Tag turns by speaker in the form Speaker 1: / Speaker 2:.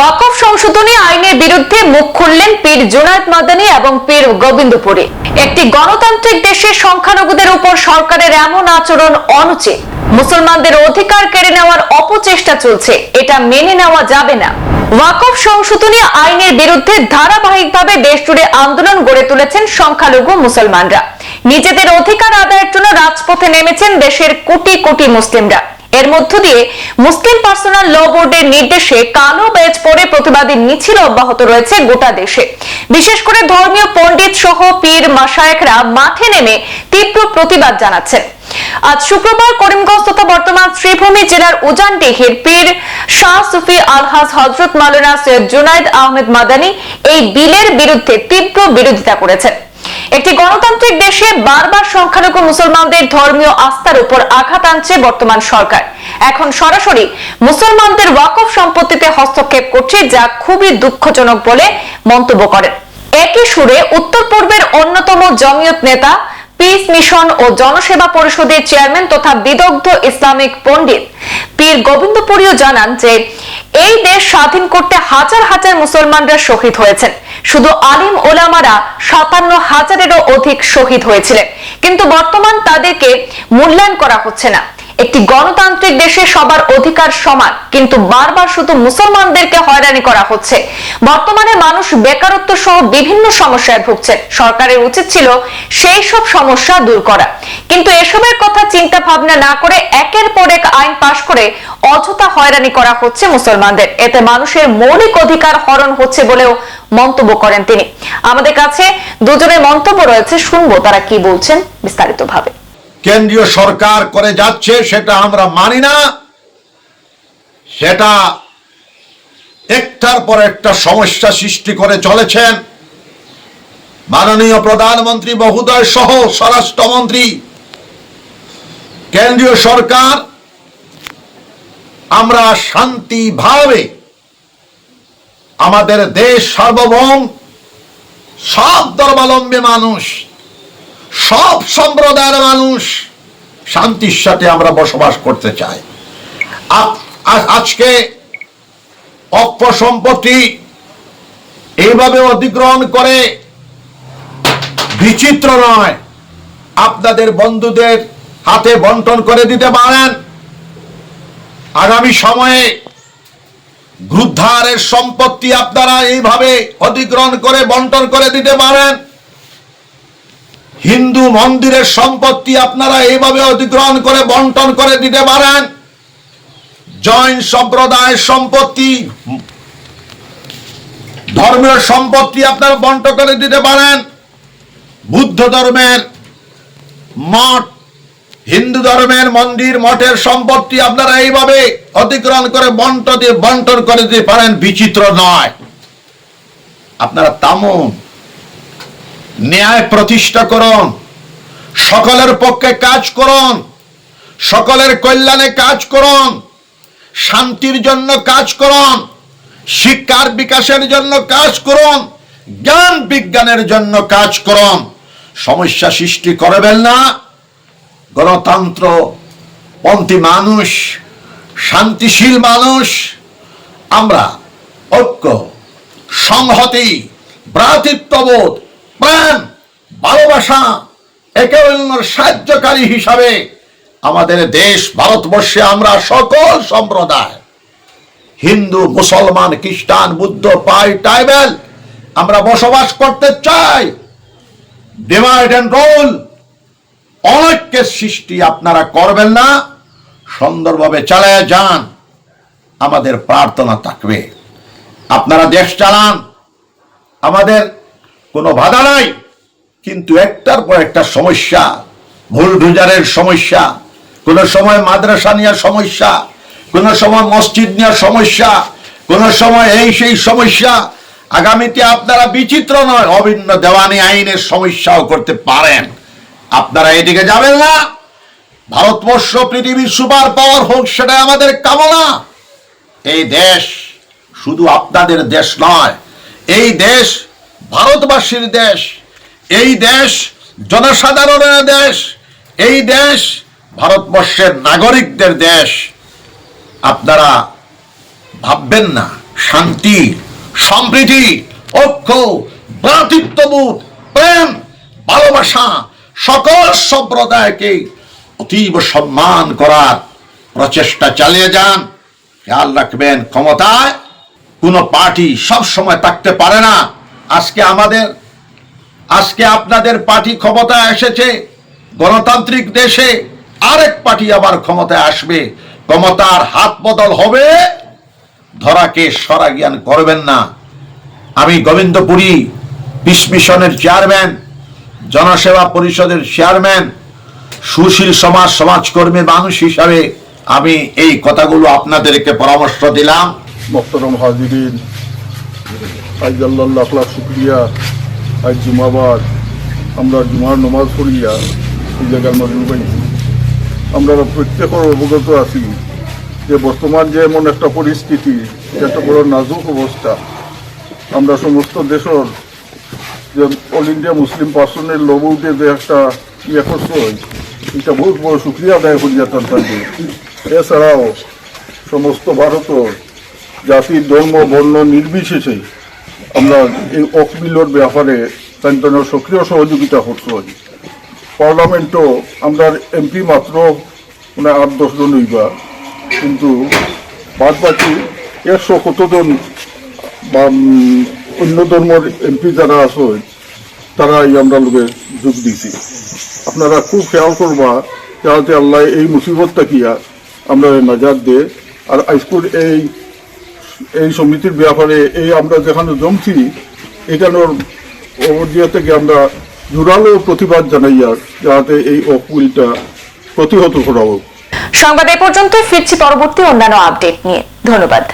Speaker 1: ওয়াকফ সংশোধনী আইনের বিরুদ্ধে মুখ খুললেন পীর জুনায়দ মাদানী এবং পীর গোবিন্দপুরী। একটি গণতান্ত্রিক দেশের সংখ্যালঘুদের উপর সরকারের এমন আচরণ অনুচিত। মুসলমানদের অধিকার কেড়ে নেওয়ার অপচেষ্টা চলছে, এটা মেনে নেওয়া যাবে না। ওয়াকফ সংশোধনী আইনের বিরুদ্ধে ধারাবাহিকভাবে দেশ জুড়ে আন্দোলন গড়ে তুলেছেন সংখ্যালঘু মুসলমানরা। নিজেদের অধিকার আদায়ের জন্য রাজপথে নেমেছেন দেশের কোটি কোটি মুসলিমরা। এর মধ্য দিয়ে মুসলিম পার্সোনাল ল বোর্ডের নির্দেশে কালো ব্যাজ পরে প্রতিবাদী মিছিল অব্যাহত রয়েছে গোটা দেশে। বিশেষ করে ধর্মীয় পণ্ডিত সহ পীর মাসায়েকরা মাঠে নেমে তীব্র প্রতিবাদ জানাচ্ছেন। আজ শুক্রবার করিমগঞ্জ তথা বর্তমান শ্রীভূমি জেলার উজানডিহির পীর শাহ সুফি আলহাজ হজরত মাওলানা সৈয়দ জুনাইদ আহমেদ মাদানী এই বিলের বিরুদ্ধে তীব্র বিরোধিতা করেছেন। একটি গণতান্ত্রিক দেশে বারবার সংখ্যালঘু মুসলমানদের ধর্মীয় আস্থার উপর আঘাত আনছে বর্তমান সরকার। এখন সরাসরি মুসলমানদের ওয়াকফ সম্পত্তিতে হস্তক্ষেপ করছে যা খুবই দুঃখজনক বলে মন্তব্য করেন। একই সুরে উত্তর পূর্বের অন্যতম জমিয়ত নেতা, পিস মিশন ও জনসেবা পরিষদের চেয়ারম্যান তথা বিদগ্ধ ইসলামিক পণ্ডিত পীর গোবিন্দপুরীও জানান যে, এই দেশ স্বাধীন করতে হাজার হাজার মুসলমানরা শহীদ হয়েছেন। শুধু আলিম ওলামারা সাতান্ন হাজারেরও অধিক শহীদ হয়েছিলেন। কিন্তু বর্তমান তাদেরকে মূল্যায়ন করা হচ্ছে না। একটি গণতান্ত্রিক দেশে সবার অধিকার সমান, কিন্তু বারবার শুধু মুসলমানদেরকে হয়রানি করা হচ্ছে। বর্তমানে মানুষ বেকারত্ব সহ বিভিন্ন সমস্যায় ভুগছে। সরকারের উচিত ছিল সেই সব সমস্যা দূর করা। কিন্তু এসবের কথা চিন্তা ভাবনা না করে একের পর এক আইন পাশ করে অযথা হয়রানি করা হচ্ছে মুসলমানদের। এতে মানুষের মৌলিক অধিকার হরণ হচ্ছে বলেও মন্তব্য করেন তিনি। আমাদের কাছে দুজনের মন্তব্য রয়েছে, শুনব তারা কি বলছেন বিস্তারিতভাবে।
Speaker 2: কেন্দ্রীয় সরকার করে যাচ্ছে, সেটা আমরা মানি না। সেটা একটার পর একটা সমস্যা সৃষ্টি করে চলেছেন। মাননীয় প্রধানমন্ত্রী মহোদয় সহ স্বরাষ্ট্রমন্ত্রী। কেন্দ্রীয় সরকার, আমরা শান্তিভাবে আমাদের দেশ সার্বভৌম, সব ধর্মাবলম্বী মানুষ সব সম্প্রদায়ের মানুষ শান্তির সাথে আমরা বসবাস করতে চাই। আজকে অক্ষ সম্পত্তি এইভাবে অধিগ্রহণ করে বিচিত্র নয়। আপনাদের বন্ধুদের হাতে বন্টন করে দিতে পারেন। আগামী সময়ে গ্রুদ্ধারের সম্পত্তি আপনারা এইভাবে অধিগ্রহণ করে বন্টন করে দিতে পারেন। হিন্দু মন্দিরের সম্পত্তি আপনারা এইভাবে অধিগ্রহণ করে বন্টন করে দিতে পারেন। জৈন সম্প্রদায়ের সম্পত্তি, ধর্মীয় সম্পত্তি আপনারা বন্টন করে দিতে পারেন। বুদ্ধ ধর্মের মঠ, হিন্দু ধর্মের মন্দির, মঠের সম্পত্তি আপনারা এইভাবে অতিক্রমণ করে বন্ট দিয়ে বন্টন করে দিতে পারেন, বিচিত্র নয়। আপনারা তামুন ন্যায় প্রতিষ্ঠা করুন। সকলের পক্ষে কাজ করুন। সকলের কল্যাণে কাজ করুন। শান্তির জন্য কাজ করুন। শিক্ষার বিকাশের জন্য কাজ করুন। জ্ঞান বিজ্ঞানের জন্য কাজ করুন। সমস্যা সৃষ্টি করবেন না। গণতন্ত্র, পন্থী মানুষ, শান্তিশীল মানুষ, আমরা ঐক্য, সংহতি, ভ্রাতৃত্ববোধ প্রেম ভালোবাসা একে অন্যের সাহায্যকারী হিসাবে আমাদের দেশ ভারতবর্ষে আমরা সকল সম্প্রদায়, হিন্দু, মুসলমান, খ্রিস্টান, বুদ্ধ, পাই, ট্রাইবেল, আমরা বসবাস করতে চাই। ডিভাইড অ্যান্ড রোল অনেককে সৃষ্টি আপনারা করবেন না, সুন্দরভাবে চালায় যান, আমাদের প্রার্থনা থাকবে। আপনারা দেশ চালান, আমাদের কোনো বাধা নাই। কিন্তু একটার পর একটা সমস্যা ভুল ভুজারের সমস্যা, কোনো সময় মাদ্রাসা নেওয়ার সমস্যা, কোনো সময় মসজিদ নেওয়ার সমস্যা, কোনো সময় এই সেই সমস্যা, আগামীতে আপনারা বিচিত্র নয়, অভিন্ন দেওয়ানি আইনের সমস্যাও করতে পারেন। আপনারা এদিকে যাবেন না। ভারতবর্ষ পৃথিবীর সুপার পাওয়ার হোক, সেটাই আমাদের কামনা। এই দেশ শুধু আপনাদের দেশ নয়, এই দেশ ভারতবাসীর দেশ, এই দেশ জনসাধারণের দেশ, এই দেশ ভারতবর্ষের নাগরিকদের দেশ। আপনারা ভাববেন না, শান্তি সম্প্রীতি ঐক্য, ভ্রাতৃত্ববোধ, প্রেম, ভালোবাসা, সকল সম্প্রদায়কে অতীব সম্মান করার প্রচেষ্টা চালিয়ে যান। খেয়াল রাখবেন, ক্ষমতায় কোনো পার্টি সব সময় থাকতে পারে না। আজকে আমাদের, আজকে আপনাদের পার্টি ক্ষমতায় এসেছে, গণতান্ত্রিক দেশে আরেক পার্টি আবার ক্ষমতায় আসবে। ক্ষমতার হাত বদল হবে, ধরাকে সরা জ্ঞান করবেন না। আমি গোবিন্দপুরী বিশ মিশনের চেয়ারম্যান, জনসেবা পরিষদের চেয়ারম্যান, সুশীল সমাজ সমাজকর্মী মানুষ হিসাবে আমি এই কথাগুলো আপনাদেরকে পরামর্শ দিলাম।
Speaker 3: মোহতরম হাজিরিন আজ আল্লাহ লাখ শুক্রিয়া। আজ জুমাবাদ আমরা জুমার নমাজ পড়িয়া এই জায়গার পাইছি আমরা প্রত্যেকের অবগত আছি যে বর্তমান যে এমন একটা পরিস্থিতি একটা বড় নাজুক অবস্থা। আমরা সমস্ত দেশের যে অল ইন্ডিয়া মুসলিম পার্সনের উঠে যে একটা ইয়ে করছে, এটা বহুত বড় শুক্রিয়া আদায় করিয়া তার এছাড়াও সমস্ত ভারতের জাতি, ধর্ম, বর্ণ নির্বিশেষে আমরা এই অকবিলর ব্যাপারে তাদের সক্রিয় সহযোগিতা করতে হয় পার্লামেন্টও আমরা এমপি মাত্র মানে আট দশজন হইবা। কিন্তু বাদ বাকি একশো কতজন বা অন্য ধর্মের এমপি যারা আছে তারা এই আমরা লোকে যোগ দিছি। আপনারা খুব খেয়াল করবা যাতে আল্লাহ এই মুসিবত তাকিয়া আমরা নাজার দে। আর আইস্কুল এই এই সমিতির ব্যাপারে এই আমরা যেখানে জমছি, এখানোর অবধিয়া থেকে আমরা জোরালো প্রতিবাদ জানাই আর যাতে এই অকুলটা প্রতিহত করা হোক।
Speaker 1: সংবাদ এ পর্যন্ত, ফিরছি পরবর্তী অন্যান্য আপডেট নিয়ে। ধন্যবাদ।